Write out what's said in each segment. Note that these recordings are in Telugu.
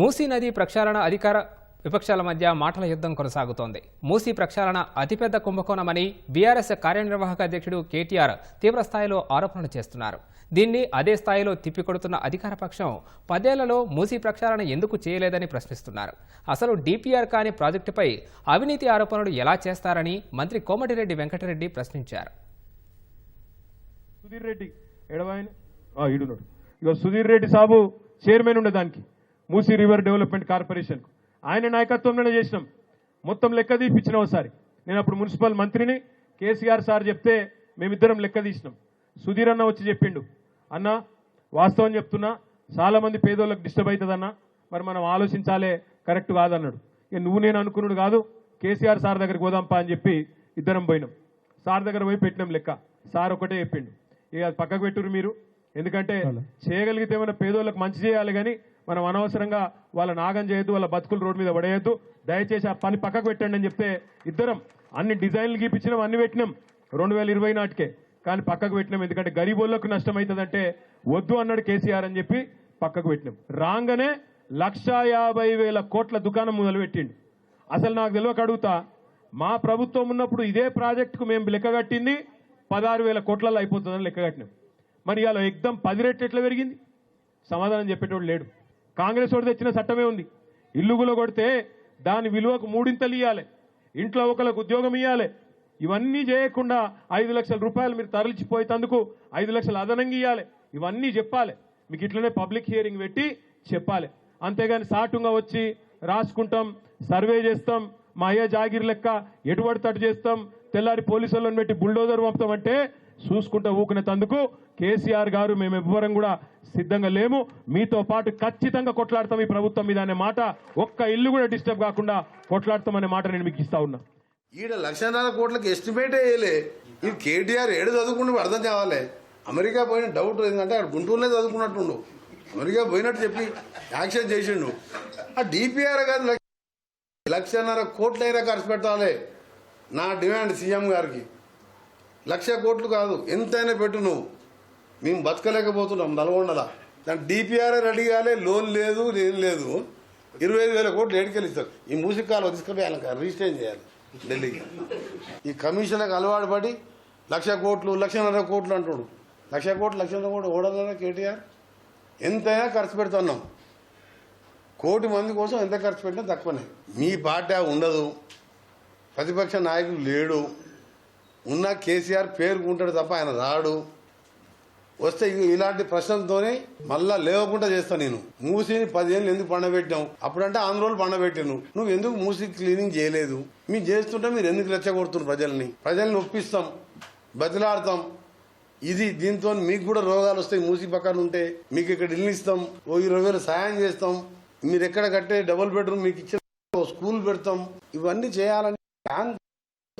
మూసీ నది ప్రక్షాళన అధికార విపక్షాల మధ్య మాటల యుద్ధం కొనసాగుతోంది. మూసీ ప్రక్షాళన అతిపెద్ద కుంభకోణమని బీఆర్ఎస్ కార్యనిర్వాహక అధ్యక్షుడు కేటీఆర్ తీవ్రస్థాయిలో ఆరోపణలు చేస్తున్నారు. దీన్ని అదే స్థాయిలో తిప్పికొడుతున్న అధికార పక్షం పదేళ్ళలో మూసీ ప్రక్షాళన ఎందుకు చేయలేదని ప్రశ్నిస్తున్నారు. అసలు డీపీఆర్ కాని ప్రాజెక్టుపై అవినీతి ఆరోపణలు ఎలా చేస్తారని మంత్రి కోమటిరెడ్డి వెంకటరెడ్డి ప్రశ్నించారు. సుధీర్ రెడ్డి ఇక సుధీర్ రెడ్డి సాబు చైర్మన్ ఉండే దానికి. మూసీ రివర్ డెవలప్మెంట్ కార్పొరేషన్ ఆయన నాయకత్వంలోనే చేసినాం. మొత్తం లెక్క తీపిచ్చిన ఒకసారి నేను అప్పుడు మున్సిపల్ మంత్రిని కేసీఆర్ సార్ చెప్తే మేమిద్దరం లెక్క తీసినాం. సుధీర్ అన్న వచ్చి చెప్పిండు అన్న వాస్తవం చెప్తున్నా చాలా మంది పేదోళ్ళకి డిస్టర్బ్ అవుతుందన్న మరి మనం ఆలోచించాలే కరెక్ట్ కాదన్నాడు. ఇక నువ్వు నేను అనుకున్నాడు కాదు కేసీఆర్ సార్ దగ్గరికి పోదాంపా అని చెప్పి ఇద్దరం పోయినాం. సార్ దగ్గర పోయి పెట్టినాం లెక్క. సార్ ఒకటే చెప్పిండు ఇక అది పక్కకు పెట్టురు మీరు. ఎందుకంటే చేయగలిగితే ఏమైనా పేదోళ్ళకి మంచి చేయాలి కానీ మనం అనవసరంగా వాళ్ళ నాగం చేయొద్దు వాళ్ళ బతుకులు రోడ్డు మీద పడేయద్దు. దయచేసి ఆ పని పక్కకు పెట్టండి అని చెప్తే ఇద్దరం అన్ని డిజైన్లు గీపించినాం అన్ని పెట్టినాం. రెండు వేల ఇరవై నాటికే. కానీ పక్కకు పెట్టినాం. ఎందుకంటే గరీబోళ్ళకు నష్టం అవుతుందంటే వద్దు అన్నాడు కేసీఆర్ అని చెప్పి పక్కకు పెట్టినాం. రాగానే లక్షా యాభై వేల కోట్ల దుకాణం మొదలుపెట్టిండు. అసలు నాకు తెలియక అడుగుతా మా ప్రభుత్వం ఉన్నప్పుడు ఇదే ప్రాజెక్టుకు మేము లెక్క కట్టింది పదహారు వేల కోట్లలో అయిపోతుందని లెక్క కట్టినాం. మరి ఇవాళ ఎగ్దం పది రెట్లు ఎట్లా పెరిగింది? సమాధానం చెప్పేటోడు లేడు. కాంగ్రెస్ వాడు తెచ్చిన చట్టమే ఉంది. ఇల్లుగులో కొడితే దాని విలువకు మూడింతలు ఇవ్వాలి ఇంట్లో ఒకరికి ఉద్యోగం ఇవ్వాలి ఇవన్నీ చేయకుండా ఐదు లక్షల రూపాయలు మీరు తరలిచిపోయేందుకు ఐదు లక్షలు అదనంగా ఇవ్వాలి ఇవన్నీ చెప్పాలి. మీకు ఇట్లనే పబ్లిక్ హియరింగ్ పెట్టి చెప్పాలి. అంతేగాని సాటుగా వచ్చి రాసుకుంటాం సర్వే చేస్తాం మా అయ్య జాగిర్ లెక్క ఎటువంటి తట్టు చేస్తాం తెల్లారి పోలీసులను పెట్టి బుల్డోజర్ పంపుతామంటే చూసుకుంటా ఊకునే తందుకు. కేసీఆర్ గారు మేము ఎవ్వరం కూడా సిద్ధంగా లేము. మీతో పాటు ఖచ్చితంగా కొట్లాడతాం ఈ ప్రభుత్వం మీద అనే మాట. ఒక్క ఇల్లు కూడా డిస్టర్బ్ కాకుండా కొట్లాడతామనే మాట నేను మీకు ఇస్తా ఉన్నా. ఈడ లక్షన్నర కోట్లకి ఎస్టిమేట్ వేయలే ఇది కేటీఆర్ ఏడు చదువుకుంటే అర్థం కావాలి. అమెరికా పోయిన డౌట్ ఏంటంటే అక్కడ గుంటూరులో చదువుకున్నట్టుండు. అమెరికా పోయినట్టు చెప్పి యాక్షన్ చేసిండు. ఆ డిపిఆర్ గారు లక్షన్నర కోట్లైనా ఖర్చు పెట్టాలి. నా డిమాండ్ సీఎం గారికి. లక్ష కోట్లు కాదు. ఎంతైనా పెట్టు నువ్వు. మేము బతకలేకపోతున్నాం నల్గొండలా. దాని డిపిఆర్ రెడీ కాలే లోన్ లేదు ఏం లేదు. ఇరవై ఐదు వేల కోట్లు ఏడుకెళ్ళి ఇస్తారు? ఈ మూసికాలు తీసుకుపోయాలి తీసుకుపోయి రిజిస్టర్ చేయాలి ఢిల్లీకి. ఈ కమిషన్లకు అలవాటు పడి లక్ష కోట్లు లక్షన్నర కోట్లు అంటుడు. లక్ష కోట్లు లక్షన్నర కోట్లు ఓడదా కేటీఆర్? ఎంతైనా ఖర్చు పెడుతున్నాం. కోటి మంది కోసం ఎంత ఖర్చు పెట్టినా తక్కువనే. మీ పార్టీ ఉండదు. ప్రతిపక్ష నాయకుడు లేడు. ఉన్న కేసీఆర్ పేరుకుంటాడు తప్ప ఆయన రాడు. వస్తే ఇలాంటి ప్రశ్నలతోనే మళ్ళా లేవకుండా చేస్తా నేను. మూసిని పదిహేను ఎందుకు పండబెట్టాం అప్పుడంటే ఆంధ్ర రోజులు పండబెట్టాను నువ్వు ఎందుకు మూసి క్లీనింగ్ చేయలేదు? మీరు చేస్తుంటే మీరు ఎందుకు రెచ్చగొడుతున్నారు ప్రజల్ని? ప్రజల్ని ఒప్పిస్తాం. బతిలాడతాం. ఇది దీంతో మీకు కూడా రోగాలు వస్తాయి మూసి పక్కన ఉంటే. మీకు ఇక్కడ ఇల్లు ఇస్తాం. ఓ ఇరవై వేలు సాయం చేస్తాం. మీరు ఎక్కడ కట్టే డబుల్ బెడ్రూమ్ మీకు ఇచ్చిన స్కూల్ పెడతాం. ఇవన్నీ చేయాలని ప్లాన్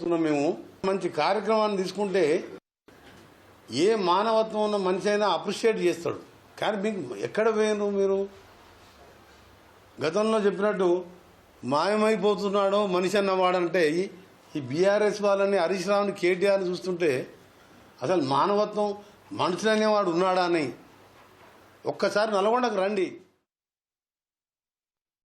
మేము. మంచి కార్యక్రమాన్ని తీసుకుంటే ఏ మానవత్వం ఉన్న మనిషి అయినా అప్రిషియేట్ చేస్తాడు. కానీ మీకు ఎక్కడ పోయారు మీరు? గతంలో చెప్పినట్టు మాయమైపోతున్నాడో మనిషి అన్నవాడంటే ఈ- ఈ బీఆర్ఎస్ వాళ్ళని హరీష్ రావుని కేటీఆర్ని చూస్తుంటే అసలు మానవత్వం మనుషులనేవాడు ఉన్నాడా అని ఒక్కసారి నల్గొండకు రండి.